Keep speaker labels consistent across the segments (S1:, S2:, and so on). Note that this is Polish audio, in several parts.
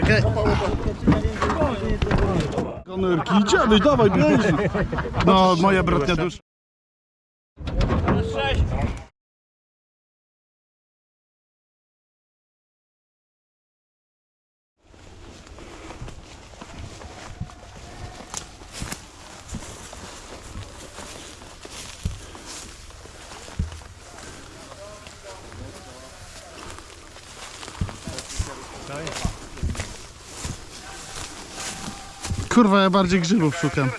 S1: Czekaj. Konerki, idziemy, dawaj, bierz. No, moja bratnia dusza. Kurwa, ja bardziej grzybów szukam.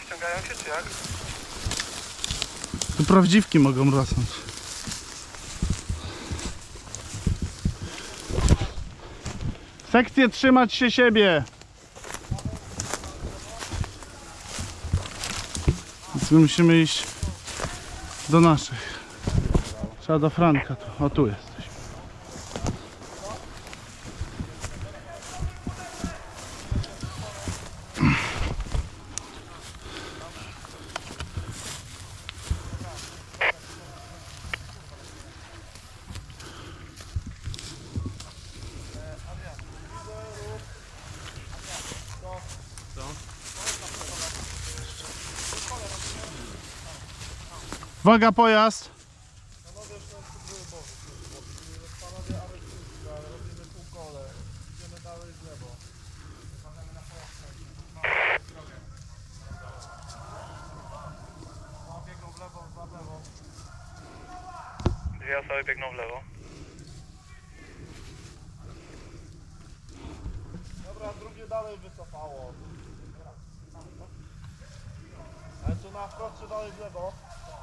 S1: Tu prawdziwki mogą rosnąć. Sekcje trzymać się siebie. Więc my musimy iść do naszych. Trzeba do Franka tu. O tu jesteś. Uwaga pojazd.
S2: Dwie osoby biegną w lewo.
S3: Dobra, drugie dalej wycofało. Ale co na wprost czy dalej w lewo?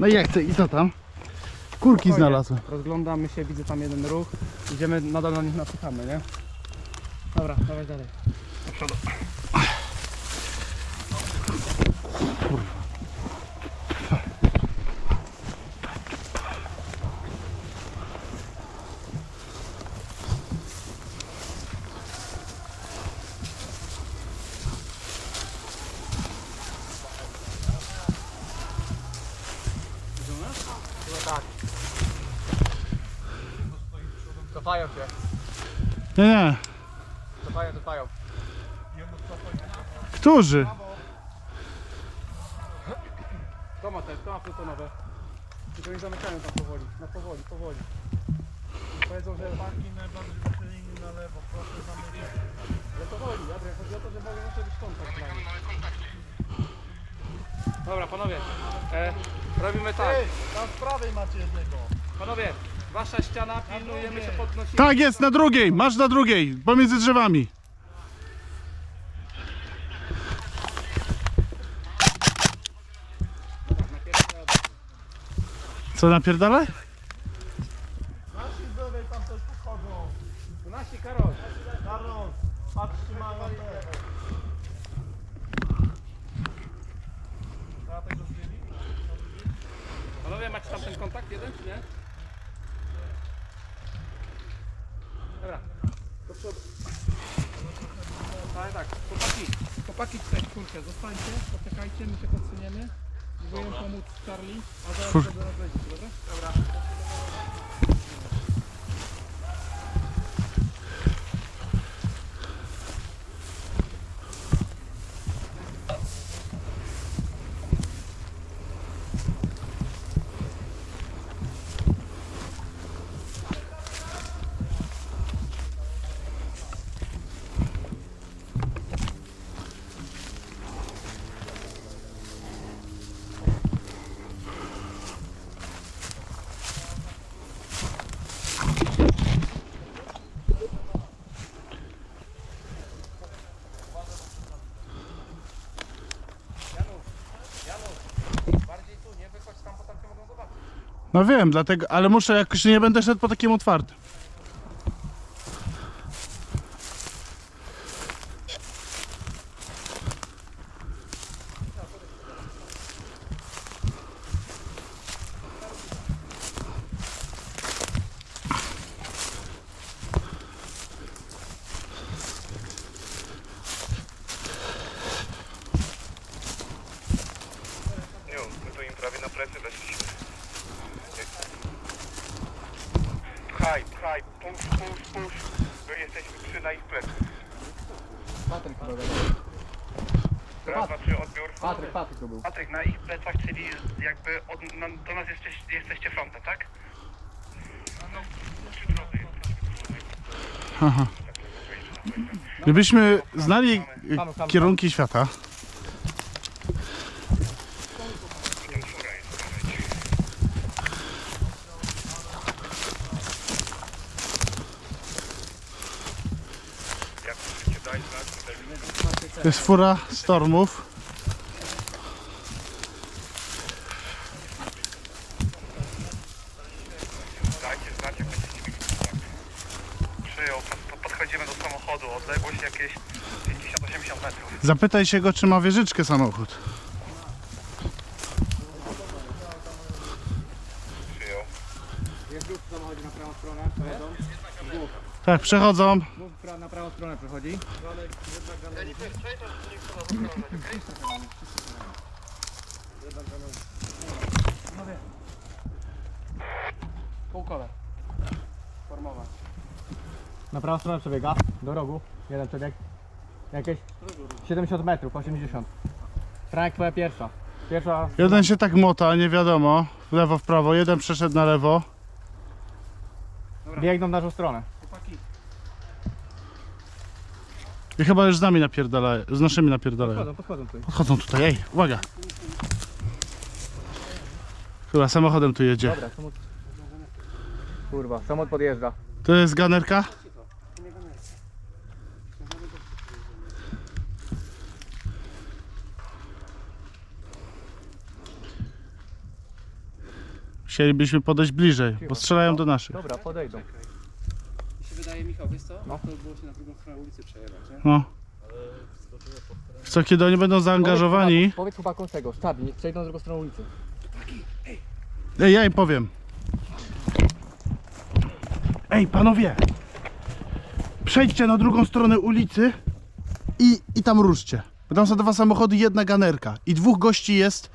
S1: No i jak to? I co tam? Kurki znalazłem.
S4: Rozglądamy się, widzę tam jeden ruch. Idziemy, nadal na nich napychamy, nie? Dobra, dawaj dalej. Cofają się,
S1: Nie, nie.
S4: cofają, cofają.
S1: Którzy?
S4: Kto ma te, kto ma plutonowe? Tylko nie zamykają tam powoli, na powoli, powoli. Powiedzą, że
S3: Parki najbardziej wychyleni na lewo, proszę zamykać.
S4: Ale to chodzi, Adrian, chodzi o to, że mogą jeszcze być kontakt dla nich. Dobra, panowie, e, robimy tak.
S3: Ej, tam z prawej macie jednego.
S4: Panowie, wasza ściana, pilnujemy się, podnosimy.
S1: Tak jest, na drugiej. Masz na drugiej. Pomiędzy drzewami. Co napierdalaj?
S3: Nasi z lewej tam też podchodzą.
S4: Nasi, Karol.
S3: Karol, patrz, trzymają te.
S4: Panowie, macie tam ten kontakt jeden, czy nie? Dobra, do przodu. Ale tak, chłopaki, tutaj kurczę, zostańcie, poczekajcie, my się podsuniemy. Próbuję pomóc Charlie, a zaraz będę rozleźć, dobra? Dobra.
S1: No wiem, dlatego, ale muszę jakoś nie będę szedł po takim otwartym.
S2: Nie, my to im prawie na plecy weszliśmy. Pchaj, pchaj, push, push, push. My jesteśmy trzy na ich plecy.
S5: Patryk chyba
S2: Raz, dwa, trzy, odbiór.
S5: Patryk, Patryk to był.
S2: Patryk, na ich plecach, czyli jakby od, na, do nas jesteś, jesteście frontem, tak? No, przy drodze jesteśmy.
S1: Aha. Gdybyśmy znali kierunki świata,
S2: Tam fura jest, uważajcie. Jak chcecie dać znać, tutaj
S1: to jest fura stormów.
S2: dajcie znać, jak będziecie mieli kontakt. Przyjął, pod- pod- podchodzimy do samochodu, odległość jakieś 50-80 metrów.
S1: Zapytaj się go, czy ma wieżyczkę samochód.
S2: Przyjął.
S1: Tak, przechodzą.
S5: Pra- na prawą stronę przechodzi. Półkole. Formowe. Na prawą stronę przebiega. Do rogu. Jeden przebieg. Jakieś 70 metrów, 80. Franek twoja pierwsza. Pierwsza.
S1: Jeden się tak mota, nie wiadomo. W lewo, w prawo. Jeden przeszedł na lewo.
S5: Biegną w naszą stronę.
S1: I chyba już z nami napierdalają. Z naszymi napierdalają.
S5: Podchodzą, podchodzą tutaj.
S1: Podchodzą tutaj, ej, uwaga. Chyba samochodem tu jedzie.
S5: Dobra, samochód. Kurwa, samochód podjeżdża.
S1: To jest ganerka? Chcielibyśmy podejść bliżej, bo strzelają do naszych.
S5: Dobra, podejdą.
S4: Mi się wydaje, Michał, wiesz co?
S5: No.
S4: To było się na drugą stronę ulicy przejechać, nie?
S1: No. Co, kiedy oni będą zaangażowani,
S5: Powiedz chłopakom z tego, z Czabi, niech przejdą na drugą stronę ulicy.
S1: Ej, ja im powiem. Ej, panowie! Przejdźcie na drugą stronę ulicy i, i tam ruszcie. Bo Tam są dwa samochody i jedna ganerka. I dwóch gości jest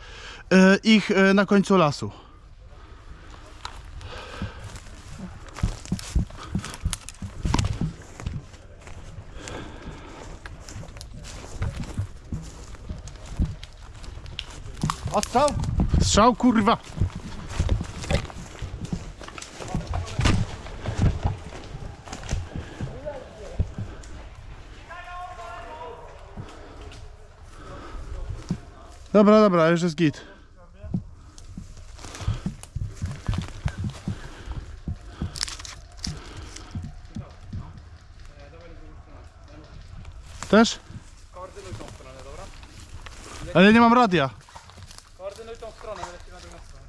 S1: e, ich e, na końcu lasu.
S5: Ostrzał?
S1: Strzał, kurwa! Dobra, dobra, już jest git. Też? Ale nie mam radia.
S4: Koordynuj tą stronę, my lecimy na drugą stronę.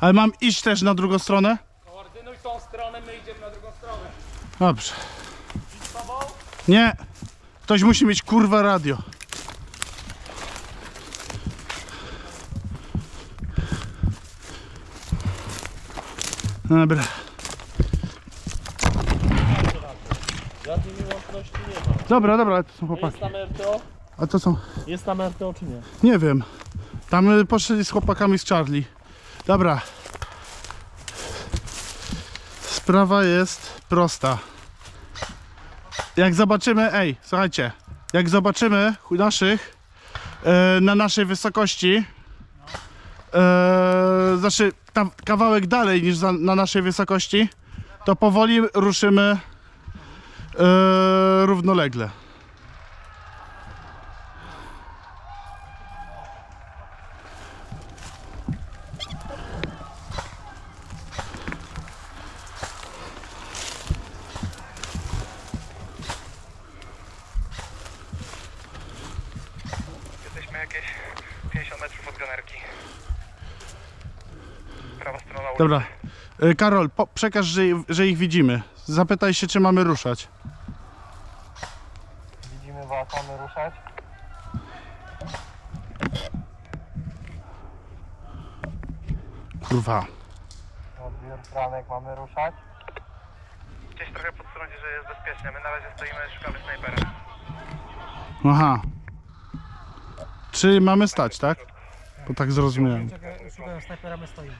S1: Ale mam iść też na drugą stronę?
S4: Koordynuj tą stronę, my idziemy na drugą stronę.
S1: Dobrze. Nie. Ktoś musi mieć kurwa radio. Dobra.
S3: Żadnej niełączności nie ma.
S1: Dobra, dobra, to są chłopaki.
S3: Jest tam RTO?
S1: A to są.
S3: Jest tam RTO czy nie?
S1: Nie wiem. Tam y, poszli z chłopakami z Charlie. Dobra. Sprawa jest prosta. Jak zobaczymy, ej, słuchajcie, jak zobaczymy naszych e, na naszej wysokości, e, znaczy tam kawałek dalej niż za, na naszej wysokości, to powoli ruszymy e, równolegle.
S2: Jesteśmy jakieś 50 metrów od ganerki. prawa strona ulicy.
S1: Dobra. Y, Karol, po, przekaż, że, że ich widzimy. Zapytaj się, czy mamy ruszać.
S2: Widzimy was, mamy ruszać.
S1: Kurwa.
S2: Odbiór Franek, mamy ruszać. Gdzieś trochę podsunąć, że jest bezpiecznie. My na razie stoimy, szukamy snajpera.
S1: Aha. Czy mamy stać, tak? Bo tak zrozumiałem.
S5: Szukają snajpera, my stoimy.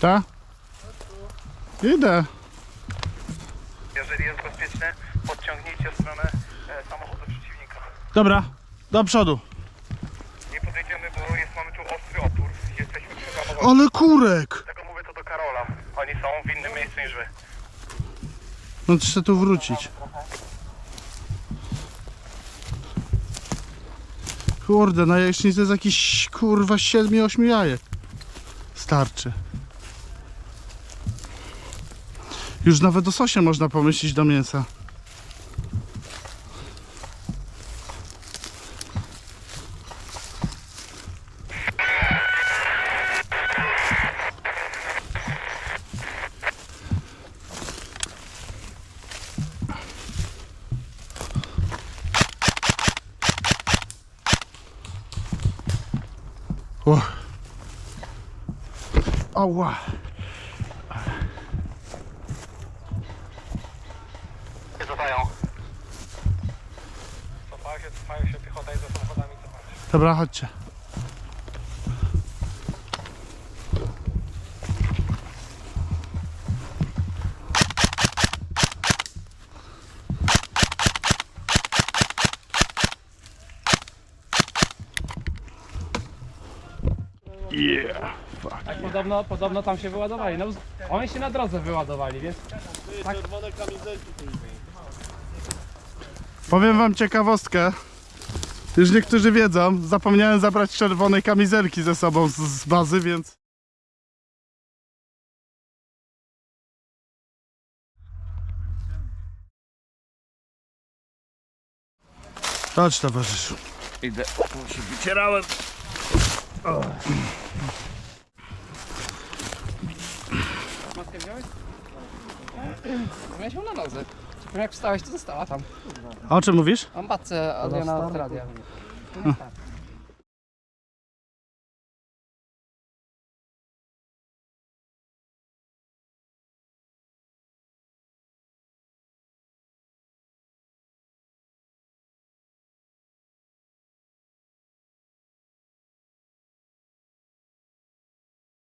S1: Tak? Idę.
S2: Jeżeli jest bezpieczne, podciągnijcie w stronę e, samochodu przeciwnika.
S1: Dobra, do przodu.
S2: Nie podejdziemy, bo jest, mamy tu ostry opór. Jesteśmy przy samochodzie.
S1: Ale kurek!
S2: Tego mówię to do Karola. Oni są w innym miejscu niż wy.
S1: No trzeba tu wrócić. Kurde, na jajecznicy jest jakiś kurwa 7-8 jajek. Starczy. Już nawet o sosie można pomyśleć do mięsa. O. Ała.
S2: Cofają.
S4: Cofają się, cofają się, piechota i za samochodami cofają się.
S1: Dobra, chodźcie. Yeah. Fuck.
S4: Tak, podobno, podobno tam się wyładowali. No, oni się na drodze wyładowali, więc.
S1: Powiem wam ciekawostkę. Już niektórzy wiedzą, zapomniałem zabrać czerwonej kamizelki ze sobą z, z bazy, więc... Chodź towarzyszu.
S4: Idę.
S1: Wycierałem.
S4: Maskę wziąłeś? Miałeś ją na nodze. Jak wstałeś, to została tam.
S1: A o czym mówisz?
S4: Mam batce Adriana od radia.